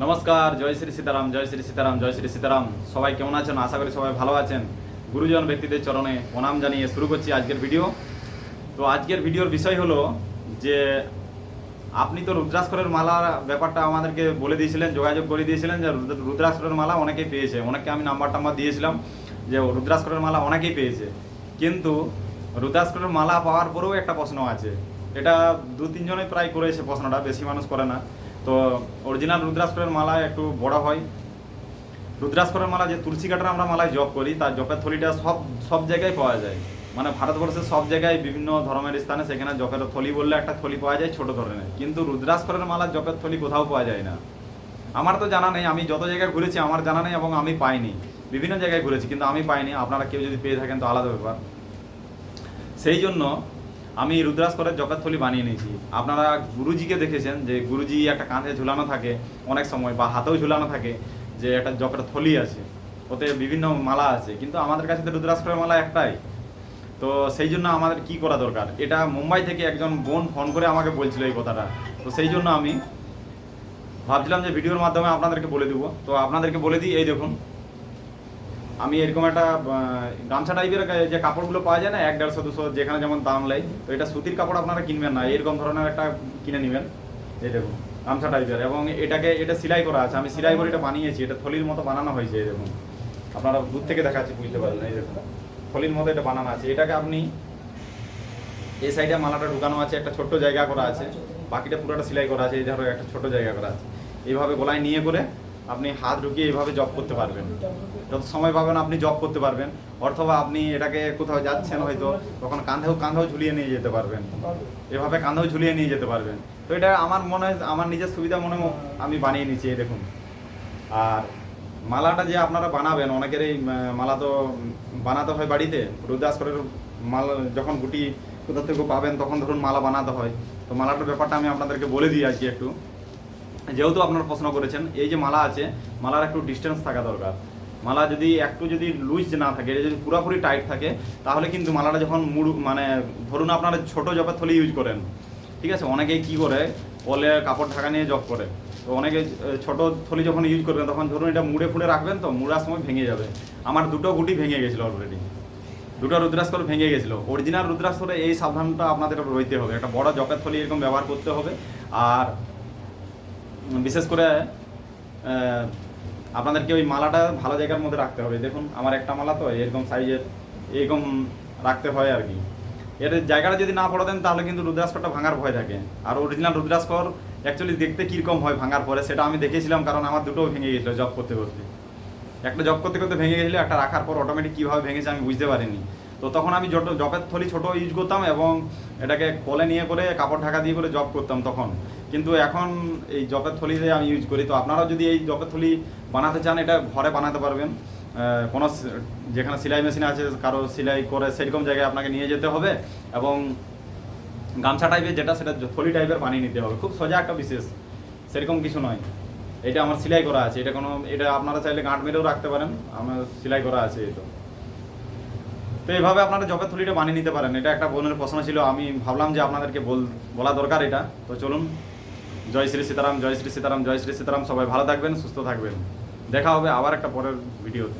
নমস্কার, জয় শ্রী সীতারাম, জয় শ্রী সীতারাম, জয় শ্রী সীতারাম। সবাই কেমন আছেন? আশা করি সবাই ভালো আছেন। গুরুজন ব্যক্তিদের চরণে প্রণাম জানিয়ে শুরু করছি আজকের ভিডিও। তো আজকের ভিডিওর বিষয় হলো যে আপনি তো রুদ্রাক্ষরের মালার ব্যাপারটা আমাদেরকে বলে দিয়েছিলেন, যোগাযোগ করে দিয়েছিলেন যে রুদ্র- রুদ্রাক্ষরের মালা অনেকেই পেয়েছে। অনেককে আমি নাম্বার টাম্বার দিয়েছিলাম যে রুদ্রাক্ষরের মালা অনেকেই পেয়েছে। কিন্তু রুদ্রাক্ষরের মালা পাওয়ার পরেও একটা প্রশ্ন আছে। এটা দু তিনজনে প্রায় করেছে, প্রশ্নটা বেশি মানুষ করে না। তো অরিজিনাল রুদ্রাক্ষরের মালা একটু বড় হয়। রুদ্রাক্ষরের মালা যে তুলসী কাটার আমরা মালায় জপ করি, তার জপের থলিটা সব সব জায়গায় পাওয়া যায়। মানে ভারতবর্ষের সব জায়গায় বিভিন্ন ধর্মের স্থানে সেখানে জপের থলি বললে একটা থলি পাওয়া যায় ছোট ধরনের। কিন্তু রুদ্রাক্ষরের মালার জপের থলি কোথাও পাওয়া যায় না। আমার তো জানা নেই, আমি যত জায়গায় ঘুরেছি আমার জানা নেই এবং আমি পাইনি। বিভিন্ন জায়গায় ঘুরেছি, কিন্তু আমি পাইনি। আপনারা কেউ যদি পেয়ে থাকেন তো আলাদা ব্যাপার। সেই জন্য আমি রুদ্রাক্ষরের জপের থলি বানিয়ে নিয়েছি। আপনারা গুরুজিকে দেখেছেন যে গুরুজি একটা কাঁধে ঝুলানো থাকে অনেক সময় বা হাতেও ঝুলানো থাকে যে একটা জপের থলি আছে, ওতে বিভিন্ন মালা আছে। কিন্তু আমাদের কাছে তো রুদ্রাক্ষরের মালা একটাই। তো সেই জন্য আমাদের কি করা দরকার? এটা মুম্বাই থেকে একজন বোন ফোন করে আমাকে বলছিল এই কথাটা। তো সেই জন্য আমি ভাবছিলাম যে ভিডিওর মাধ্যমে আপনাদেরকে বলে দিব। তো আপনাদেরকে বলে দিই, এই দেখুন আমি এরকম একটা গামছা টাইপের যে কাপড়গুলো পাওয়া যায় না, এক দেড়শো, দুশো, যেখানে যেমন দাম লাই তো এটা সুতির কাপড় আপনারা কিনবেন না, এরকম ধরনের একটা কিনে নেবেন। এই দেখুন, গামছা টাইপের এবং এটাকে, এটা সেলাই করা আছে, আমি সেলাই করে এটা বানিয়েছি, এটা থলির মতো বানানো হয়েছে দেখুন। আপনারা দূর থেকে দেখাচ্ছি, বুঝতে পারবেন এই দেখুন। থলির মতো এটা বানানো আছে, এটাকে আপনি এই সাইডে মালাটা ঢুকানো আছে, একটা ছোট্ট জায়গা করা আছে, বাকিটা পুরোটা সেলাই করা আছে, এই ধরো একটা ছোট জায়গা করা আছে। এইভাবে গলায় নিয়ে করে আপনি হাত ঢুকিয়ে এইভাবে জব করতে পারবেন। যত সময় পাবেন আপনি জব করতে পারবেন। অথবা আপনি এটাকে কোথাও যাচ্ছেন হয়তো তখন কাঁধেও কাঁধেও ঝুলিয়ে নিয়ে যেতে পারবেন। এভাবে কাঁধেও ঝুলিয়ে নিয়ে যেতে পারবেন। তো এটা আমার মনে হয় আমার নিজের সুবিধা মনে আমি বানিয়ে নিচ্ছি এই দেখুন। আর মালাটা যে আপনারা বানাবেন অনেকেরই আহ, মালা তো বানাতে হয় বাড়িতে। রুদ্রাক্ষরের মাল যখন গুটি কোথা থেকে পাবেন তখন ধরুন মালা বানাতে হয়। তো মালাটার ব্যাপারটা আমি আপনাদেরকে বলে দিই আজকে একটু। যেহেতু আপনার প্রশ্ন করেছেন, এই যে মালা আছে, মালার একটু ডিস্টেন্স থাকা দরকার। মালা যদি, একটু যদি লুজ না থাকে, যদি পুরোপুরি টাইট থাকে, তাহলে কিন্তু মালাটা যখন মুড় মানে ধরুন আপনারা ছোট জপের থলি ইউজ করেন, ঠিক আছে? অনেকেই কি করে কলে কাপড় ঢাকা নিয়ে জব করে। তো অনেকে ছোট থলি যখন ইউজ করবেন, তখন ধরুন এটা মুড়ে ফুড়ে রাখবেন, তো মুড়ার সময় ভেঙে যাবে। আমার দুটো গুটি ভেঙে গেছিল অলরেডি দুটো রুদ্রাক্ষর ভেঙে গেছিল। অরিজিনাল রুদ্রাক্ষরে এই সাবধানটা আপনাদের রইতে হবে। একটা বড় জপের থলি এরকম ব্যবহার করতে হবে। আর বিশেষ করে আপনাদেরকে ওই মালাটা ভালো জায়গার মধ্যে রাখতে হবে। দেখুন, আমার একটা মালা তো, এরকম সাইজের এরকম রাখতে হয় আর কি। এর জায়গাটা যদি না পড়ে দেন তাহলে কিন্তু রুদ্রাস্করটা ভাঙার ভয় থাকে। আর অরিজিনাল রুদ্রাস্কর অ্যাকচুয়ালি দেখতে কীরকম হয় ভাঙার পরে, সেটা আমি দেখেছিলাম কারণ আমার দুটোও ভেঙে গেছিল জব করতে করতে। একটা জব করতে করতে ভেঙে গেছিল, একটা রাখার পর অটোমেটিক কীভাবে ভেঙেছে আমি বুঝতে পারিনি। তো তখন আমি জট জবের থলি ছোট ইউজ করতাম এবং এটাকে কোলে নিয়ে করে কাপড় ঢাকা দিয়ে করে জব করতাম তখন। কিন্তু এখন এই জবের থলিতে আমি ইউজ করি। তো আপনারাও যদি এই জবের থলি বানাতে চান, এটা ঘরে বানাতে পারবেন। কোনো যেখানে সেলাই মেশিন আছে, কারও সেলাই করে সেরকম জায়গায় আপনাকে নিয়ে যেতে হবে এবং গামছা টাইপের যেটা, সেটা থলি টাইপের বানিয়ে নিতে হবে। খুব সোজা একটা বিশেষ, সেরকম কিছু নয়। এটা আমার সেলাই করা আছে। এটা কোনো এটা আপনারা চাইলে গাঁট মেরেও রাখতে পারেন। আমার সেলাই করা আছে এটা তো এইভাবে আপনারা জবের থলিটা বানিয়ে নিতে পারেন। এটা একটা বোনের প্রশ্ন ছিল, আমি ভাবলাম যে আপনাদেরকে বল দরকার এটা। তো চলুন। জয় শ্রী সীতারাম, জয় শ্রী সীতারাম, জয় শ্রী সীতারাম। সবাই ভালো থাকবেন, সুস্থ থাকবেন। দেখা হবে আবার একটা পরের ভিডিওতে।